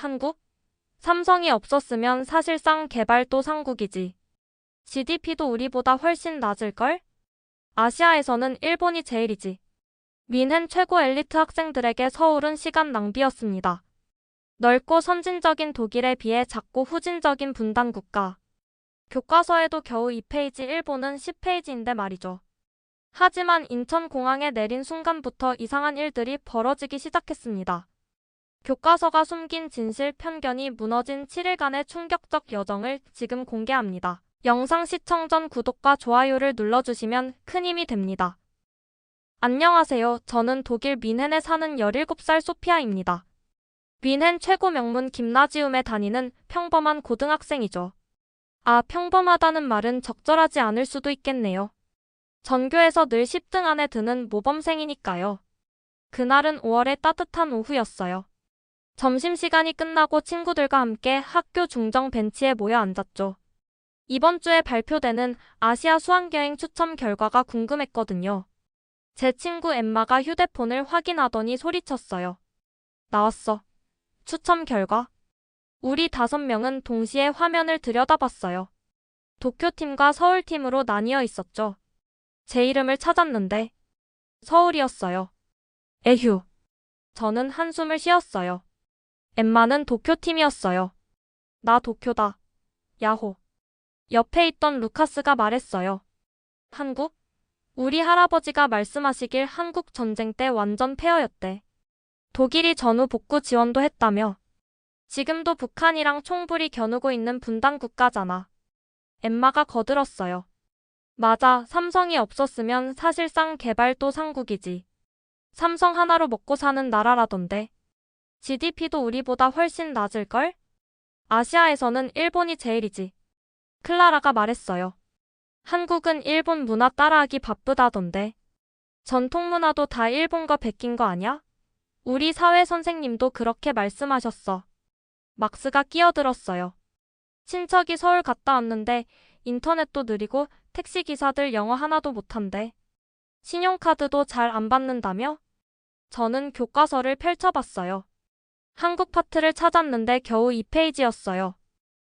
한국? 삼성이 없었으면 사실상 개발도 상국이지. GDP도 우리보다 훨씬 낮을걸? 아시아에서는 일본이 제일이지. 민헨 최고 엘리트 학생들에게 서울은 시간 낭비였습니다. 넓고 선진적인 독일에 비해 작고 후진적인 분단 국가. 교과서에도 겨우 2페이지 일본은 10페이지인데 말이죠. 하지만 인천공항에 내린 순간부터 이상한 일들이 벌어지기 시작했습니다. 교과서가 숨긴 진실 편견이 무너진 7일간의 충격적 여정을 지금 공개합니다. 영상 시청 전 구독과 좋아요를 눌러주시면 큰 힘이 됩니다. 안녕하세요. 저는 독일 민헨에 사는 17살 소피아입니다. 민헨 최고 명문 김나지움에 다니는 평범한 고등학생이죠. 아, 평범하다는 말은 적절하지 않을 수도 있겠네요. 전교에서 늘 10등 안에 드는 모범생이니까요. 그날은 5월의 따뜻한 오후였어요. 점심시간이 끝나고 친구들과 함께 학교 중정 벤치에 모여 앉았죠. 이번 주에 발표되는 아시아 수학여행 추첨 결과가 궁금했거든요. 제 친구 엠마가 휴대폰을 확인하더니 소리쳤어요. 나왔어. 추첨 결과. 우리 다섯 명은 동시에 화면을 들여다봤어요. 도쿄팀과 서울팀으로 나뉘어 있었죠. 제 이름을 찾았는데 서울이었어요. 에휴. 저는 한숨을 쉬었어요. 엠마는 도쿄팀이었어요. 나 도쿄다. 야호. 옆에 있던 루카스가 말했어요. 한국? 우리 할아버지가 말씀하시길 한국 전쟁 때 완전 폐허였대. 독일이 전후 복구 지원도 했다며. 지금도 북한이랑 총불이 겨누고 있는 분단 국가잖아. 엠마가 거들었어요. 맞아, 삼성이 없었으면 사실상 개발도 상국이지. 삼성 하나로 먹고 사는 나라라던데. GDP도 우리보다 훨씬 낮을걸? 아시아에서는 일본이 제일이지. 클라라가 말했어요. 한국은 일본 문화 따라하기 바쁘다던데. 전통 문화도 다 일본과 베낀 거 아냐? 우리 사회 선생님도 그렇게 말씀하셨어. 막스가 끼어들었어요. 친척이 서울 갔다 왔는데 인터넷도 느리고 택시 기사들 영어 하나도 못한대. 신용카드도 잘 안 받는다며? 저는 교과서를 펼쳐봤어요. 한국 파트를 찾았는데 겨우 2페이지였어요.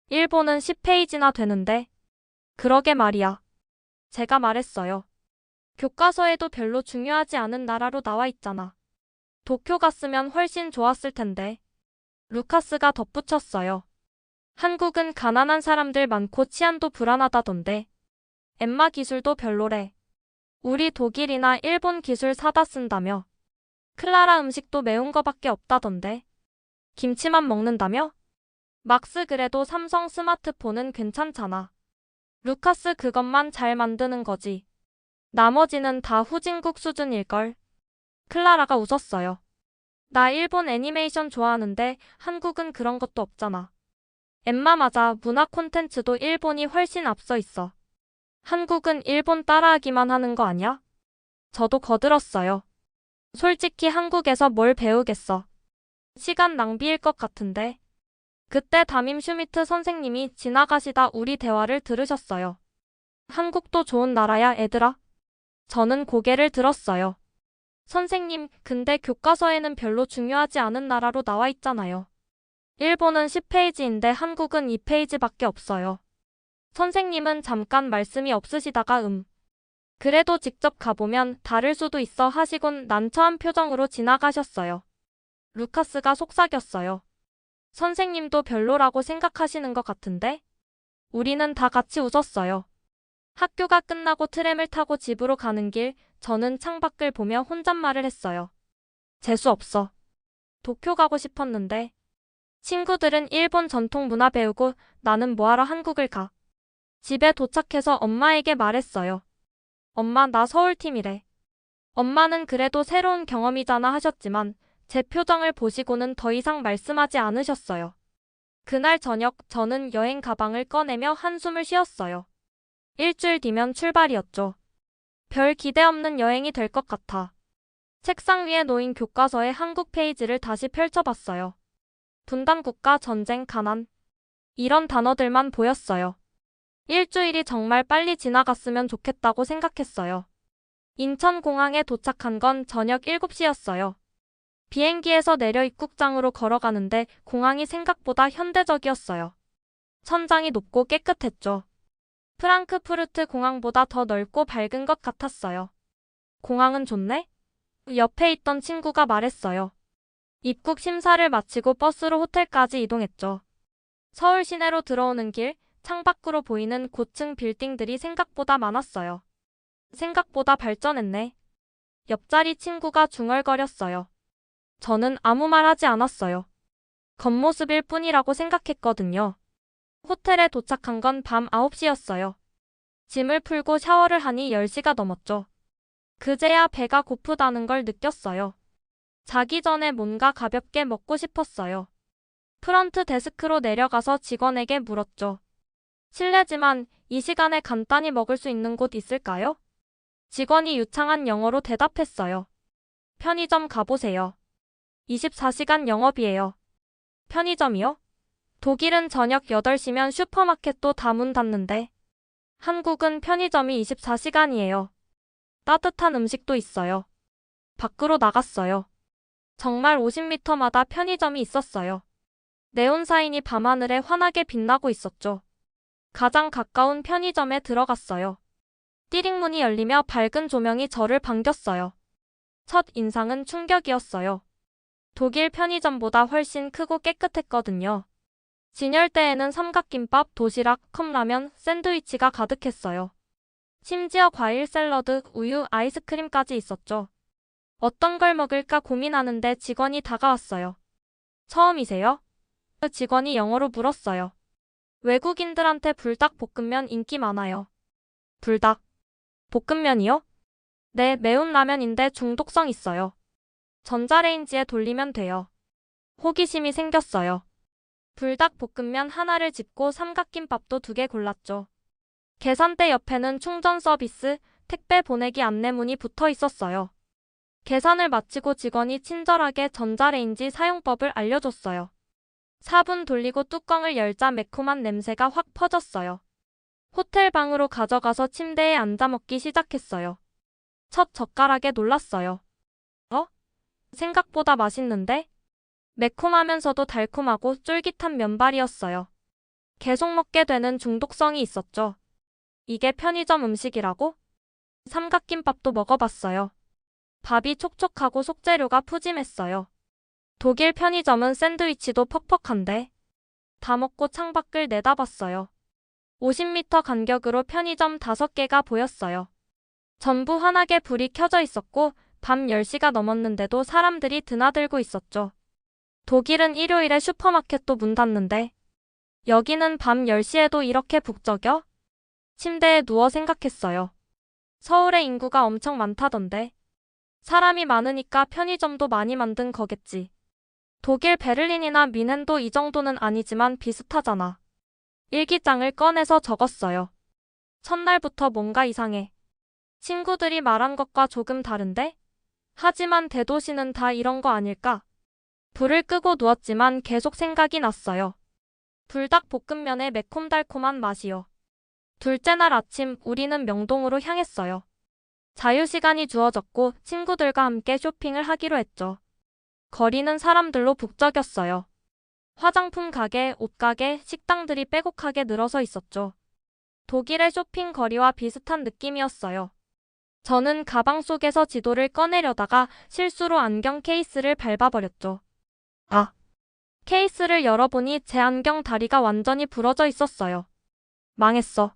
일본은 10페이지나 되는데. 그러게 말이야. 제가 말했어요. 교과서에도 별로 중요하지 않은 나라로 나와 있잖아. 도쿄 갔으면 훨씬 좋았을 텐데. 루카스가 덧붙였어요. 한국은 가난한 사람들 많고 치안도 불안하다던데. 엠마 기술도 별로래. 우리 독일이나 일본 기술 사다 쓴다며. 클라라 음식도 매운 거밖에 없다던데. 김치만 먹는다며? 막스 그래도 삼성 스마트폰은 괜찮잖아. 루카스 그것만 잘 만드는 거지. 나머지는 다 후진국 수준일걸. 클라라가 웃었어요. 나 일본 애니메이션 좋아하는데 한국은 그런 것도 없잖아. 엠마 맞아 문화 콘텐츠도 일본이 훨씬 앞서 있어. 한국은 일본 따라하기만 하는 거 아니야? 저도 거들었어요. 솔직히 한국에서 뭘 배우겠어. 시간 낭비일 것 같은데. 그때 담임 슈미트 선생님이 지나가시다 우리 대화를 들으셨어요. 한국도 좋은 나라야, 애들아. 저는 고개를 들었어요. 선생님, 근데 교과서에는 별로 중요하지 않은 나라로 나와 있잖아요. 일본은 10페이지인데 한국은 2페이지밖에 없어요. 선생님은 잠깐 말씀이 없으시다가 음. 그래도 직접 가보면 다를 수도 있어 하시곤 난처한 표정으로 지나가셨어요. 루카스가 속삭였어요. 선생님도 별로라고 생각하시는 것 같은데? 우리는 다 같이 웃었어요. 학교가 끝나고 트램을 타고 집으로 가는 길, 저는 창밖을 보며 혼잣말을 했어요. 재수 없어. 도쿄 가고 싶었는데. 친구들은 일본 전통 문화 배우고 나는 뭐하러 한국을 가. 집에 도착해서 엄마에게 말했어요. 엄마, 나 서울팀이래. 엄마는 그래도 새로운 경험이잖아 하셨지만 제 표정을 보시고는 더 이상 말씀하지 않으셨어요. 그날 저녁 저는 여행 가방을 꺼내며 한숨을 쉬었어요. 일주일 뒤면 출발이었죠. 별 기대 없는 여행이 될 것 같아. 책상 위에 놓인 교과서의 한국 페이지를 다시 펼쳐봤어요. 분단 국가 전쟁 가난. 이런 단어들만 보였어요. 일주일이 정말 빨리 지나갔으면 좋겠다고 생각했어요. 인천공항에 도착한 건 저녁 7시였어요. 비행기에서 내려 입국장으로 걸어가는데 공항이 생각보다 현대적이었어요. 천장이 높고 깨끗했죠. 프랑크푸르트 공항보다 더 넓고 밝은 것 같았어요. 공항은 좋네? 옆에 있던 친구가 말했어요. 입국 심사를 마치고 버스로 호텔까지 이동했죠. 서울 시내로 들어오는 길, 창밖으로 보이는 고층 빌딩들이 생각보다 많았어요. 생각보다 발전했네. 옆자리 친구가 중얼거렸어요. 저는 아무 말 하지 않았어요. 겉모습일 뿐이라고 생각했거든요. 호텔에 도착한 건 밤 9시였어요. 짐을 풀고 샤워를 하니 10시가 넘었죠. 그제야 배가 고프다는 걸 느꼈어요. 자기 전에 뭔가 가볍게 먹고 싶었어요. 프런트 데스크로 내려가서 직원에게 물었죠. 실례지만 이 시간에 간단히 먹을 수 있는 곳 있을까요? 직원이 유창한 영어로 대답했어요. 편의점 가보세요. 24시간 영업이에요. 편의점이요? 독일은 저녁 8시면 슈퍼마켓도 다 문 닫는데 한국은 편의점이 24시간이에요. 따뜻한 음식도 있어요. 밖으로 나갔어요. 정말 50m마다 편의점이 있었어요. 네온사인이 밤하늘에 환하게 빛나고 있었죠. 가장 가까운 편의점에 들어갔어요. 띠링문이 열리며 밝은 조명이 저를 반겼어요. 첫 인상은 충격이었어요. 독일 편의점보다 훨씬 크고 깨끗했거든요. 진열대에는 삼각김밥, 도시락, 컵라면, 샌드위치가 가득했어요. 심지어 과일 샐러드, 우유, 아이스크림까지 있었죠. 어떤 걸 먹을까 고민하는데 직원이 다가왔어요. 처음이세요? 그 직원이 영어로 물었어요. 외국인들한테 불닭 볶음면 인기 많아요. 불닭. 볶음면이요? 네, 매운 라면인데 중독성 있어요. 전자레인지에 돌리면 돼요. 호기심이 생겼어요. 불닭볶음면 하나를 집고 삼각김밥도 두 개 골랐죠. 계산대 옆에는 충전 서비스, 택배 보내기 안내문이 붙어 있었어요. 계산을 마치고 직원이 친절하게 전자레인지 사용법을 알려줬어요. 4분 돌리고 뚜껑을 열자 매콤한 냄새가 확 퍼졌어요. 호텔 방으로 가져가서 침대에 앉아 먹기 시작했어요. 첫 젓가락에 놀랐어요. 어? 생각보다 맛있는데? 매콤하면서도 달콤하고 쫄깃한 면발이었어요. 계속 먹게 되는 중독성이 있었죠. 이게 편의점 음식이라고? 삼각김밥도 먹어봤어요. 밥이 촉촉하고 속재료가 푸짐했어요. 독일 편의점은 샌드위치도 퍽퍽한데. 다 먹고 창밖을 내다봤어요. 50m 간격으로 편의점 5개가 보였어요. 전부 환하게 불이 켜져 있었고 밤 10시가 넘었는데도 사람들이 드나들고 있었죠. 독일은 일요일에 슈퍼마켓도 문 닫는데 여기는 밤 10시에도 이렇게 북적여? 침대에 누워 생각했어요. 서울의 인구가 엄청 많다던데. 사람이 많으니까 편의점도 많이 만든 거겠지. 독일 베를린이나 미넨도 이 정도는 아니지만 비슷하잖아. 일기장을 꺼내서 적었어요. 첫날부터 뭔가 이상해. 친구들이 말한 것과 조금 다른데? 하지만 대도시는 다 이런 거 아닐까? 불을 끄고 누웠지만 계속 생각이 났어요. 불닭볶음면의 매콤달콤한 맛이요. 둘째 날 아침 우리는 명동으로 향했어요. 자유시간이 주어졌고 친구들과 함께 쇼핑을 하기로 했죠. 거리는 사람들로 북적였어요. 화장품 가게, 옷가게, 식당들이 빼곡하게 늘어서 있었죠. 독일의 쇼핑 거리와 비슷한 느낌이었어요. 저는 가방 속에서 지도를 꺼내려다가 실수로 안경 케이스를 밟아버렸죠. 아. 케이스를 열어보니 제 안경 다리가 완전히 부러져 있었어요. 망했어.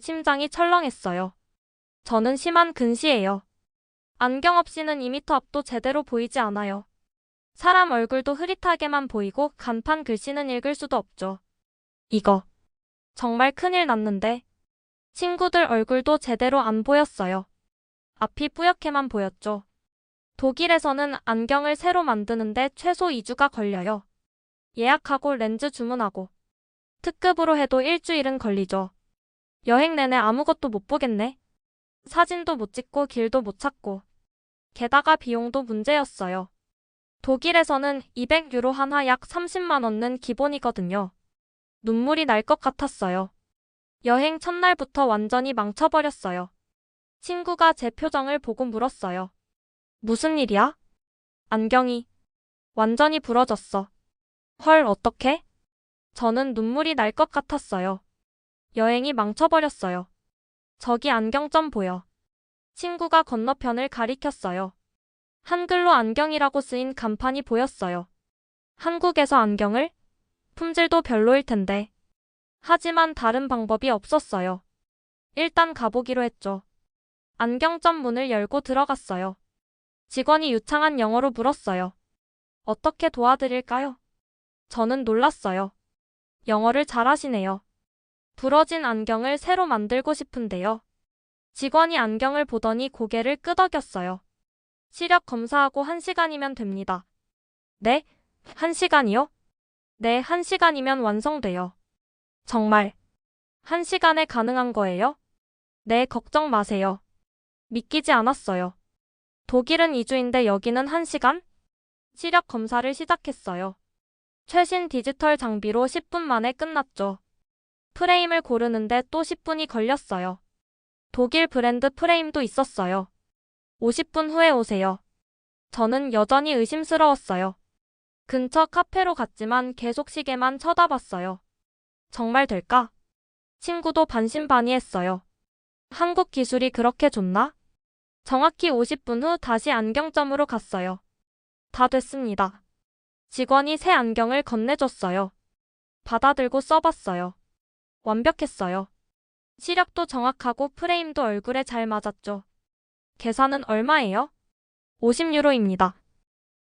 심장이 철렁했어요. 저는 심한 근시예요. 안경 없이는 2미터 앞도 제대로 보이지 않아요. 사람 얼굴도 흐릿하게만 보이고 간판 글씨는 읽을 수도 없죠. 이거. 정말 큰일 났는데. 친구들 얼굴도 제대로 안 보였어요. 앞이 뿌옇게만 보였죠. 독일에서는 안경을 새로 만드는데 최소 2주가 걸려요. 예약하고 렌즈 주문하고. 특급으로 해도 일주일은 걸리죠. 여행 내내 아무것도 못 보겠네. 사진도 못 찍고 길도 못 찾고. 게다가 비용도 문제였어요. 독일에서는 200유로 하나 약 30만 원은 기본이거든요. 눈물이 날 것 같았어요. 여행 첫날부터 완전히 망쳐버렸어요. 친구가 제 표정을 보고 물었어요. 무슨 일이야? 안경이 완전히 부러졌어. 헐, 어떡해? 저는 눈물이 날 것 같았어요. 여행이 망쳐버렸어요. 저기 안경 점 보여. 친구가 건너편을 가리켰어요. 한글로 안경이라고 쓰인 간판이 보였어요. 한국에서 안경을? 품질도 별로일 텐데. 하지만 다른 방법이 없었어요. 일단 가보기로 했죠. 안경점 문을 열고 들어갔어요. 직원이 유창한 영어로 물었어요. 어떻게 도와드릴까요? 저는 놀랐어요. 영어를 잘하시네요. 부러진 안경을 새로 만들고 싶은데요. 직원이 안경을 보더니 고개를 끄덕였어요. 시력 검사하고 1시간이면 됩니다. 네? 1시간이요? 네, 1시간이면 완성돼요. 정말. 1시간에 가능한 거예요? 네, 걱정 마세요. 믿기지 않았어요. 독일은 2주인데 여기는 1시간? 시력 검사를 시작했어요. 최신 디지털 장비로 10분 만에 끝났죠. 프레임을 고르는데 또 10분이 걸렸어요. 독일 브랜드 프레임도 있었어요. 50분 후에 오세요. 저는 여전히 의심스러웠어요. 근처 카페로 갔지만 계속 시계만 쳐다봤어요. 정말 될까? 친구도 반신반의했어요. 한국 기술이 그렇게 좋나? 정확히 50분 후 다시 안경점으로 갔어요. 다 됐습니다. 직원이 새 안경을 건네줬어요. 받아들고 써봤어요. 완벽했어요. 시력도 정확하고 프레임도 얼굴에 잘 맞았죠. 계산은 얼마예요? 50유로입니다.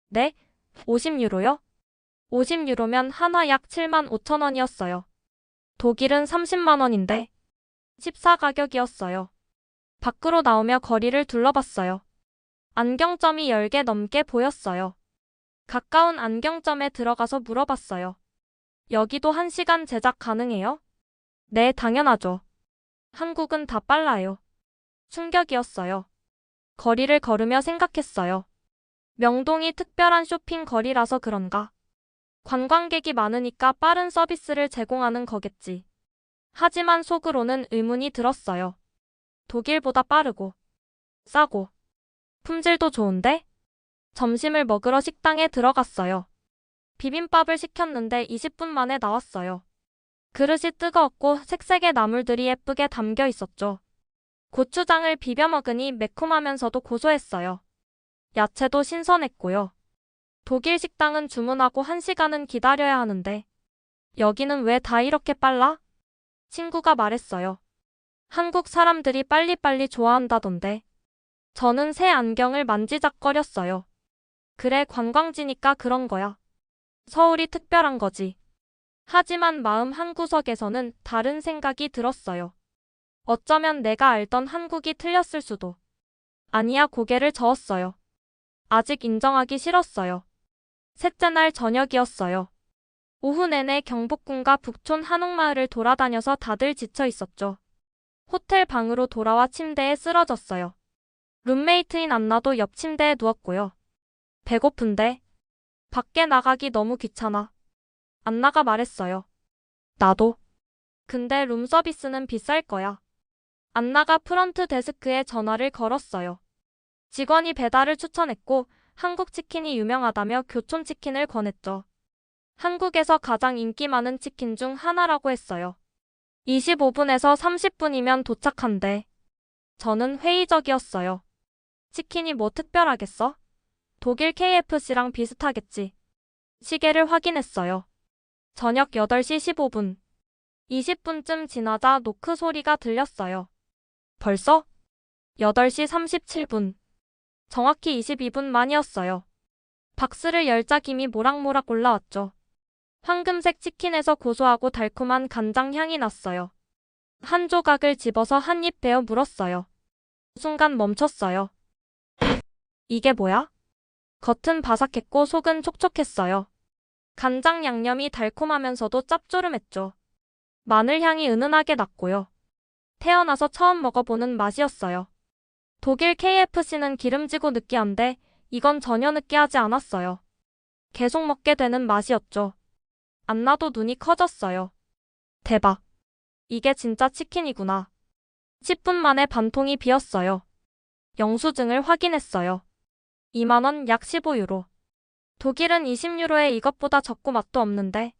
네? 50유로요? 50유로면 하나 약 7만 5천 원이었어요. 독일은 30만 원인데 14 가격이었어요. 밖으로 나오며 거리를 둘러봤어요. 안경점이 10개 넘게 보였어요. 가까운 안경점에 들어가서 물어봤어요. 여기도 1시간 제작 가능해요? 네, 당연하죠. 한국은 다 빨라요. 충격이었어요. 거리를 걸으며 생각했어요. 명동이 특별한 쇼핑 거리라서 그런가? 관광객이 많으니까 빠른 서비스를 제공하는 거겠지. 하지만 속으로는 의문이 들었어요. 독일보다 빠르고, 싸고, 품질도 좋은데? 점심을 먹으러 식당에 들어갔어요. 비빔밥을 시켰는데 20분 만에 나왔어요. 그릇이 뜨거웠고 색색의 나물들이 예쁘게 담겨 있었죠. 고추장을 비벼 먹으니 매콤하면서도 고소했어요. 야채도 신선했고요. 독일 식당은 주문하고 1시간은 기다려야 하는데 여기는 왜 다 이렇게 빨라? 친구가 말했어요. 한국 사람들이 빨리빨리 좋아한다던데. 저는 새 안경을 만지작거렸어요. 그래, 관광지니까 그런 거야. 서울이 특별한 거지. 하지만 마음 한구석에서는 다른 생각이 들었어요. 어쩌면 내가 알던 한국이 틀렸을 수도. 아니야, 고개를 저었어요. 아직 인정하기 싫었어요. 셋째 날 저녁이었어요. 오후 내내 경복궁과 북촌 한옥마을을 돌아다녀서 다들 지쳐 있었죠. 호텔 방으로 돌아와 침대에 쓰러졌어요. 룸메이트인 안나도 옆 침대에 누웠고요. 배고픈데? 밖에 나가기 너무 귀찮아. 안나가 말했어요. 나도. 근데 룸서비스는 비쌀 거야. 안나가 프런트 데스크에 전화를 걸었어요. 직원이 배달을 추천했고 한국 치킨이 유명하다며 교촌 치킨을 권했죠. 한국에서 가장 인기 많은 치킨 중 하나라고 했어요. 25분에서 30분이면 도착한대. 저는 회의적이었어요. 치킨이 뭐 특별하겠어? 독일 KFC랑 비슷하겠지. 시계를 확인했어요. 저녁 8시 15분. 20분쯤 지나자 노크 소리가 들렸어요. 벌써? 8시 37분. 정확히 22분 만이었어요. 박스를 열자 김이 모락모락 올라왔죠. 황금색 치킨에서 고소하고 달콤한 간장 향이 났어요. 한 조각을 집어서 한 입 베어 물었어요. 순간 멈췄어요. 이게 뭐야? 겉은 바삭했고 속은 촉촉했어요. 간장 양념이 달콤하면서도 짭조름했죠. 마늘 향이 은은하게 났고요. 태어나서 처음 먹어보는 맛이었어요. 독일 KFC는 기름지고 느끼한데 이건 전혀 느끼하지 않았어요. 계속 먹게 되는 맛이었죠. 안나도 눈이 커졌어요. 대박. 이게 진짜 치킨이구나. 10분 만에 반통이 비었어요. 영수증을 확인했어요. 2만원 약 15유로. 독일은 20유로에 이것보다 적고 맛도 없는데.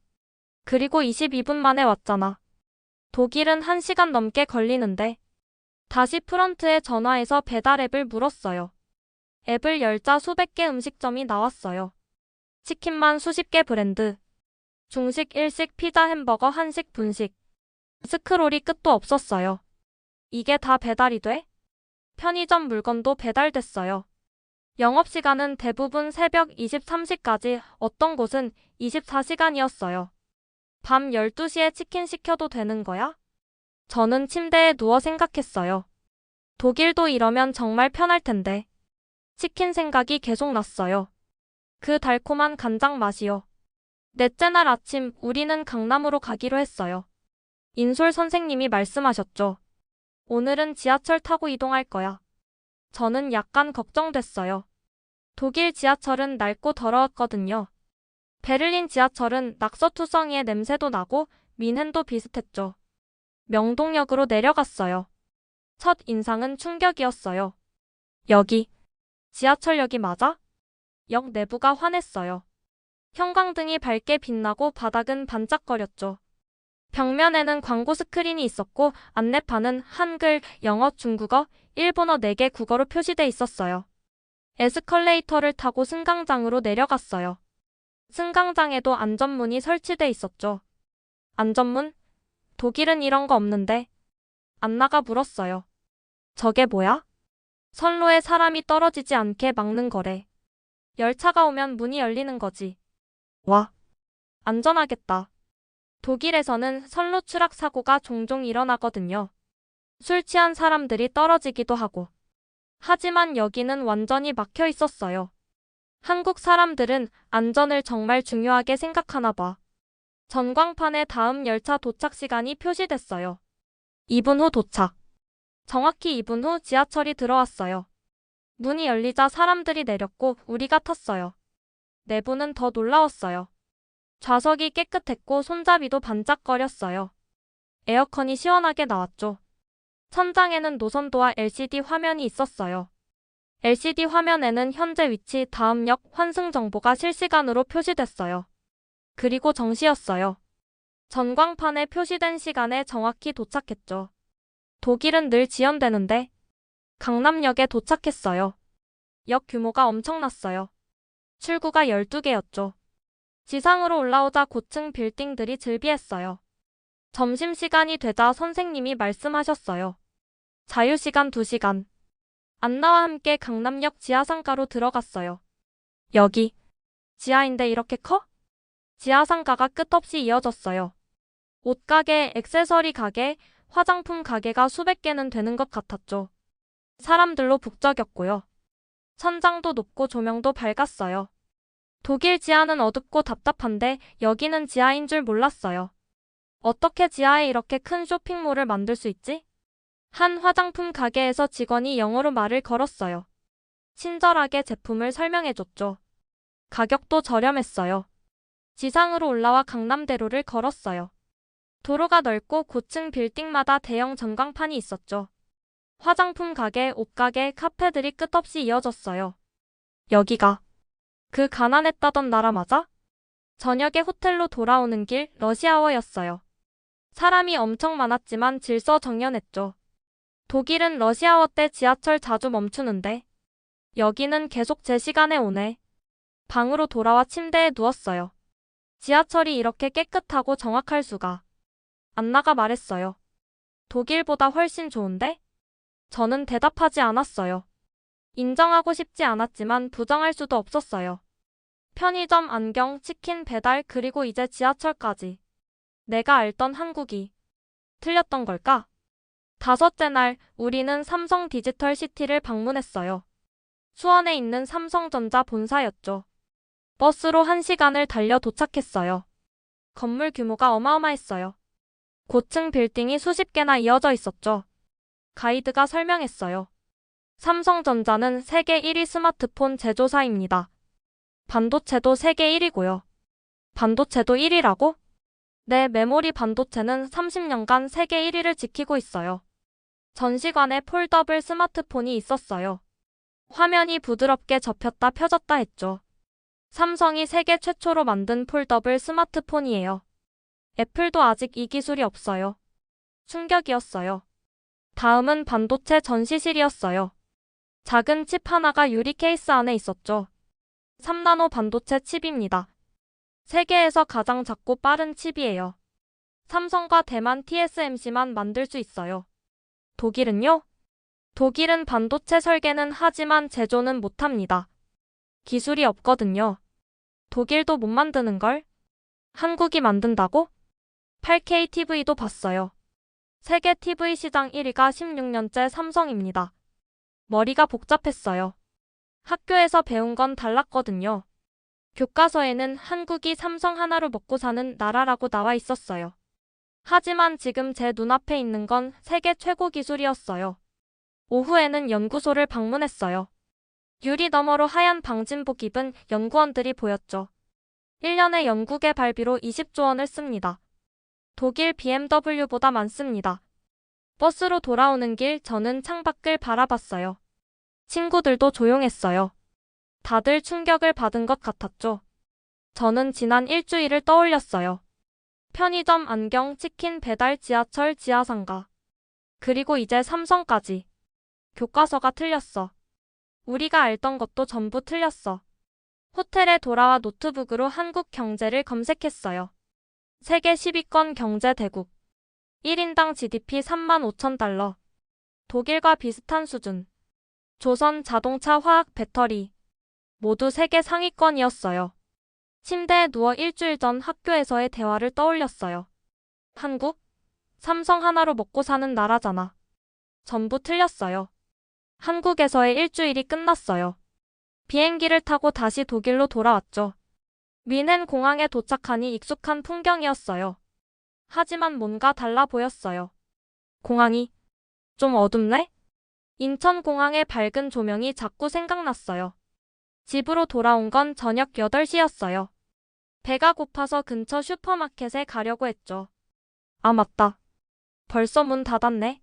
그리고 22분 만에 왔잖아. 독일은 1시간 넘게 걸리는데. 다시 프런트에 전화해서 배달 앱을 물었어요. 앱을 열자 수백 개 음식점이 나왔어요. 치킨만 수십 개 브랜드. 중식, 일식, 피자, 햄버거, 한식, 분식. 스크롤이 끝도 없었어요. 이게 다 배달이 돼? 편의점 물건도 배달됐어요. 영업시간은 대부분 새벽 23시까지, 어떤 곳은 24시간이었어요. 밤 12시에 치킨 시켜도 되는 거야? 저는 침대에 누워 생각했어요. 독일도 이러면 정말 편할 텐데. 치킨 생각이 계속 났어요. 그 달콤한 간장 맛이요. 넷째 날 아침 우리는 강남으로 가기로 했어요. 인솔 선생님이 말씀하셨죠. 오늘은 지하철 타고 이동할 거야. 저는 약간 걱정됐어요. 독일 지하철은 낡고 더러웠거든요. 베를린 지하철은 낙서투성이의 냄새도 나고 민헨도 비슷했죠. 명동역으로 내려갔어요. 첫 인상은 충격이었어요. 여기 지하철역이 맞아? 역 내부가 환했어요. 형광등이 밝게 빛나고 바닥은 반짝거렸죠. 벽면에는 광고 스크린이 있었고 안내판은 한글, 영어, 중국어, 일본어 4개 국어로 표시돼 있었어요. 에스컬레이터를 타고 승강장으로 내려갔어요. 승강장에도 안전문이 설치돼 있었죠. 안전문? 독일은 이런 거 없는데. 안나가 물었어요. 저게 뭐야? 선로에 사람이 떨어지지 않게 막는 거래. 열차가 오면 문이 열리는 거지. 와. 안전하겠다. 독일에서는 선로 추락 사고가 종종 일어나거든요. 술 취한 사람들이 떨어지기도 하고. 하지만 여기는 완전히 막혀 있었어요. 한국 사람들은 안전을 정말 중요하게 생각하나 봐. 전광판에 다음 열차 도착 시간이 표시됐어요. 2분 후 도착. 정확히 2분 후 지하철이 들어왔어요. 문이 열리자 사람들이 내렸고 우리가 탔어요. 내부는 더 놀라웠어요. 좌석이 깨끗했고 손잡이도 반짝거렸어요. 에어컨이 시원하게 나왔죠. 천장에는 노선도와 LCD 화면이 있었어요. LCD 화면에는 현재 위치 다음 역 환승 정보가 실시간으로 표시됐어요. 그리고 정시였어요. 전광판에 표시된 시간에 정확히 도착했죠. 독일은 늘 지연되는데 강남역에 도착했어요. 역 규모가 엄청났어요. 출구가 12개였죠. 지상으로 올라오자 고층 빌딩들이 즐비했어요. 점심시간이 되자 선생님이 말씀하셨어요. 자유시간 2시간. 안나와 함께 강남역 지하상가로 들어갔어요. 여기. 지하인데 이렇게 커? 지하상가가 끝없이 이어졌어요. 옷가게, 액세서리 가게, 화장품 가게가 수백 개는 되는 것 같았죠. 사람들로 북적였고요. 천장도 높고 조명도 밝았어요. 독일 지하는 어둡고 답답한데 여기는 지하인 줄 몰랐어요. 어떻게 지하에 이렇게 큰 쇼핑몰을 만들 수 있지? 한 화장품 가게에서 직원이 영어로 말을 걸었어요. 친절하게 제품을 설명해줬죠. 가격도 저렴했어요. 지상으로 올라와 강남대로를 걸었어요. 도로가 넓고 고층 빌딩마다 대형 전광판이 있었죠. 화장품 가게, 옷가게, 카페들이 끝없이 이어졌어요. 여기가 그 가난했다던 나라 맞아? 저녁에 호텔로 돌아오는 길 러시아어였어요. 사람이 엄청 많았지만 질서 정연했죠. 독일은 러시아어 때 지하철 자주 멈추는데 여기는 계속 제 시간에 오네. 방으로 돌아와 침대에 누웠어요. 지하철이 이렇게 깨끗하고 정확할 수가. 안나가 말했어요. 독일보다 훨씬 좋은데? 저는 대답하지 않았어요. 인정하고 싶지 않았지만 부정할 수도 없었어요. 편의점, 안경, 치킨 배달, 그리고 이제 지하철까지. 내가 알던 한국이 틀렸던 걸까? 다섯째 날, 우리는 삼성 디지털 시티를 방문했어요. 수원에 있는 삼성전자 본사였죠. 버스로 한 시간을 달려 도착했어요. 건물 규모가 어마어마했어요. 고층 빌딩이 수십 개나 이어져 있었죠. 가이드가 설명했어요. 삼성전자는 세계 1위 스마트폰 제조사입니다. 반도체도 세계 1위고요. 반도체도 1위라고? 네, 메모리 반도체는 30년간 세계 1위를 지키고 있어요. 전시관에 폴더블 스마트폰이 있었어요. 화면이 부드럽게 접혔다 펴졌다 했죠. 삼성이 세계 최초로 만든 폴더블 스마트폰이에요. 애플도 아직 이 기술이 없어요. 충격이었어요. 다음은 반도체 전시실이었어요. 작은 칩 하나가 유리 케이스 안에 있었죠. 3나노 반도체 칩입니다. 세계에서 가장 작고 빠른 칩이에요. 삼성과 대만 TSMC만 만들 수 있어요. 독일은요? 독일은 반도체 설계는 하지만 제조는 못합니다. 기술이 없거든요. 독일도 못 만드는 걸? 한국이 만든다고? 8K TV도 봤어요. 세계 TV 시장 1위가 16년째 삼성입니다. 머리가 복잡했어요. 학교에서 배운 건 달랐거든요. 교과서에는 한국이 삼성 하나로 먹고 사는 나라라고 나와 있었어요. 하지만 지금 제 눈앞에 있는 건 세계 최고 기술이었어요. 오후에는 연구소를 방문했어요. 유리 너머로 하얀 방진복 입은 연구원들이 보였죠. 1년에 연구개 발비로 20조 원을 씁니다. 독일 BMW보다 많습니다. 버스로 돌아오는 길 저는 창밖을 바라봤어요. 친구들도 조용했어요. 다들 충격을 받은 것 같았죠. 저는 지난 일주일을 떠올렸어요. 편의점, 안경, 치킨, 배달, 지하철, 지하상가. 그리고 이제 삼성까지. 교과서가 틀렸어. 우리가 알던 것도 전부 틀렸어. 호텔에 돌아와 노트북으로 한국 경제를 검색했어요. 세계 10위권 경제 대국. 1인당 GDP 3만 5천 달러. 독일과 비슷한 수준. 조선 자동차 화학 배터리. 모두 세계 상위권이었어요. 침대에 누워 일주일 전 학교에서의 대화를 떠올렸어요. 한국? 삼성 하나로 먹고 사는 나라잖아. 전부 틀렸어요. 한국에서의 일주일이 끝났어요. 비행기를 타고 다시 독일로 돌아왔죠. 미넨 공항에 도착하니 익숙한 풍경이었어요. 하지만 뭔가 달라 보였어요. 공항이 좀 어둡네? 인천공항의 밝은 조명이 자꾸 생각났어요. 집으로 돌아온 건 저녁 8시였어요. 배가 고파서 근처 슈퍼마켓에 가려고 했죠. 아, 맞다. 벌써 문 닫았네.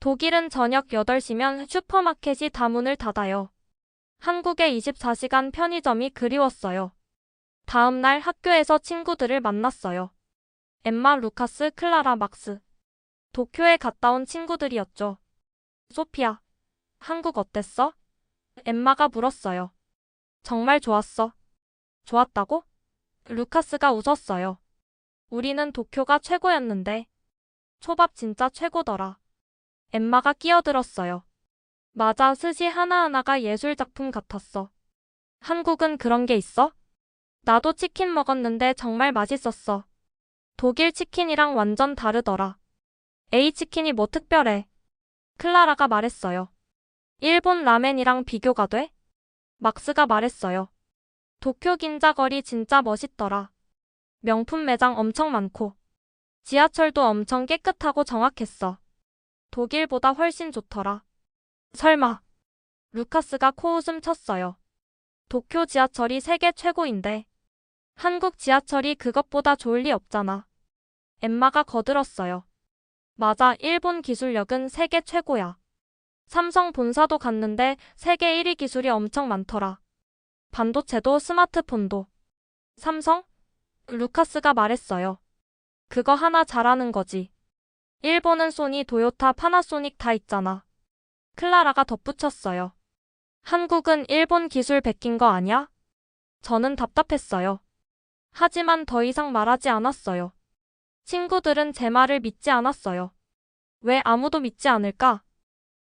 독일은 저녁 8시면 슈퍼마켓이 다 문을 닫아요. 한국의 24시간 편의점이 그리웠어요. 다음 날 학교에서 친구들을 만났어요. 엠마, 루카스, 클라라, 막스. 도쿄에 갔다 온 친구들이었죠. 소피아, 한국 어땠어? 엠마가 물었어요. 정말 좋았어. 좋았다고? 루카스가 웃었어요. 우리는 도쿄가 최고였는데. 초밥 진짜 최고더라. 엠마가 끼어들었어요. 맞아, 스시 하나하나가 예술작품 같았어. 한국은 그런 게 있어? 나도 치킨 먹었는데 정말 맛있었어. 독일 치킨이랑 완전 다르더라. A 치킨이 뭐 특별해? 클라라가 말했어요. 일본 라멘이랑 비교가 돼? 막스가 말했어요. 도쿄 긴자거리 진짜 멋있더라. 명품 매장 엄청 많고. 지하철도 엄청 깨끗하고 정확했어. 독일보다 훨씬 좋더라. 설마. 루카스가 코웃음 쳤어요. 도쿄 지하철이 세계 최고인데. 한국 지하철이 그것보다 좋을 리 없잖아. 엠마가 거들었어요. 맞아, 일본 기술력은 세계 최고야. 삼성 본사도 갔는데 세계 1위 기술이 엄청 많더라. 반도체도 스마트폰도. 삼성? 루카스가 말했어요. 그거 하나 잘하는 거지. 일본은 소니, 도요타, 파나소닉 다 있잖아. 클라라가 덧붙였어요. 한국은 일본 기술 베낀 거 아냐? 저는 답답했어요. 하지만 더 이상 말하지 않았어요. 친구들은 제 말을 믿지 않았어요. 왜 아무도 믿지 않을까?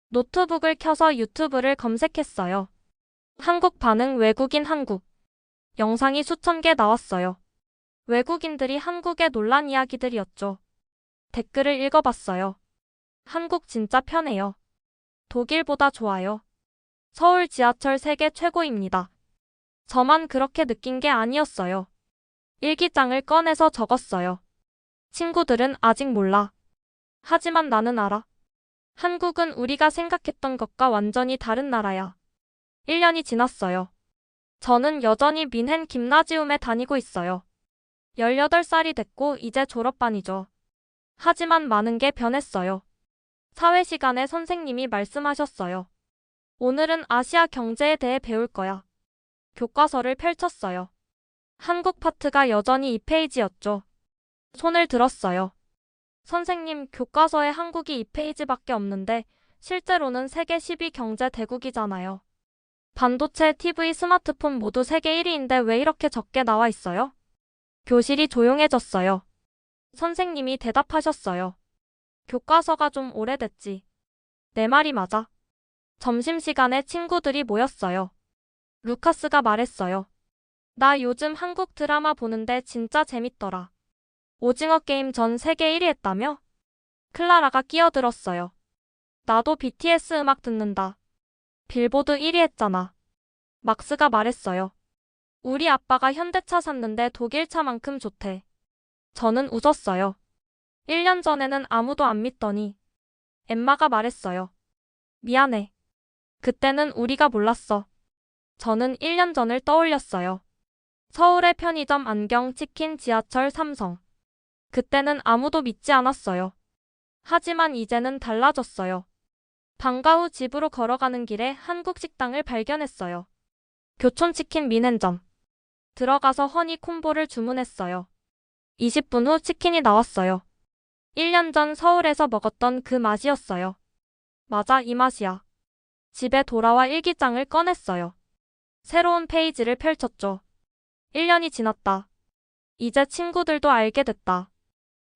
노트북을 켜서 유튜브를 검색했어요. 한국 반응 외국인 한국. 영상이 수천 개 나왔어요. 외국인들이 한국의 논란 이야기들이었죠. 댓글을 읽어봤어요. 한국 진짜 편해요. 독일보다 좋아요. 서울 지하철 세계 최고입니다. 저만 그렇게 느낀 게 아니었어요. 일기장을 꺼내서 적었어요. 친구들은 아직 몰라. 하지만 나는 알아. 한국은 우리가 생각했던 것과 완전히 다른 나라야. 1년이 지났어요. 저는 여전히 민헨 김나지움에 다니고 있어요. 18살이 됐고 이제 졸업반이죠. 하지만 많은 게 변했어요. 사회 시간에 선생님이 말씀하셨어요. 오늘은 아시아 경제에 대해 배울 거야. 교과서를 펼쳤어요. 한국 파트가 여전히 2페이지였죠. 손을 들었어요. 선생님, 교과서에 한국이 2페이지밖에 없는데 실제로는 세계 10위 경제 대국이잖아요. 반도체, TV, 스마트폰 모두 세계 1위인데 왜 이렇게 적게 나와 있어요? 교실이 조용해졌어요. 선생님이 대답하셨어요. 교과서가 좀 오래됐지. 내 말이 맞아. 점심시간에 친구들이 모였어요. 루카스가 말했어요. 나 요즘 한국 드라마 보는데 진짜 재밌더라. 오징어 게임 전 세계 1위 했다며? 클라라가 끼어들었어요. 나도 BTS 음악 듣는다. 빌보드 1위 했잖아. 막스가 말했어요. 우리 아빠가 현대차 샀는데 독일차만큼 좋대. 저는 웃었어요. 1년 전에는 아무도 안 믿더니. 엠마가 말했어요. 미안해. 그때는 우리가 몰랐어. 저는 1년 전을 떠올렸어요. 서울의 편의점 안경, 치킨, 지하철, 삼성. 그때는 아무도 믿지 않았어요. 하지만 이제는 달라졌어요. 방과 후 집으로 걸어가는 길에 한국 식당을 발견했어요. 교촌치킨 민행점. 들어가서 허니 콤보를 주문했어요. 20분 후 치킨이 나왔어요. 1년 전 서울에서 먹었던 그 맛이었어요. 맞아, 이 맛이야. 집에 돌아와 일기장을 꺼냈어요. 새로운 페이지를 펼쳤죠. 1년이 지났다. 이제 친구들도 알게 됐다.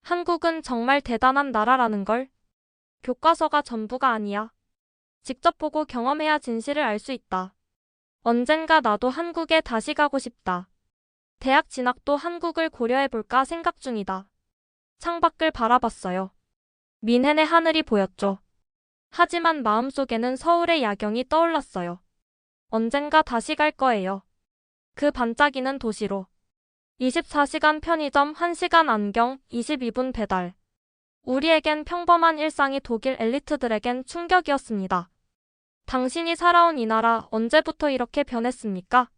한국은 정말 대단한 나라라는 걸. 교과서가 전부가 아니야. 직접 보고 경험해야 진실을 알 수 있다. 언젠가 나도 한국에 다시 가고 싶다. 대학 진학도 한국을 고려해볼까 생각 중이다. 창밖을 바라봤어요. 민헨의 하늘이 보였죠. 하지만 마음속에는 서울의 야경이 떠올랐어요. 언젠가 다시 갈 거예요. 그 반짝이는 도시로. 24시간 편의점, 1시간 안경, 22분 배달. 우리에겐 평범한 일상이 독일 엘리트들에겐 충격이었습니다. 당신이 살아온 이 나라 언제부터 이렇게 변했습니까?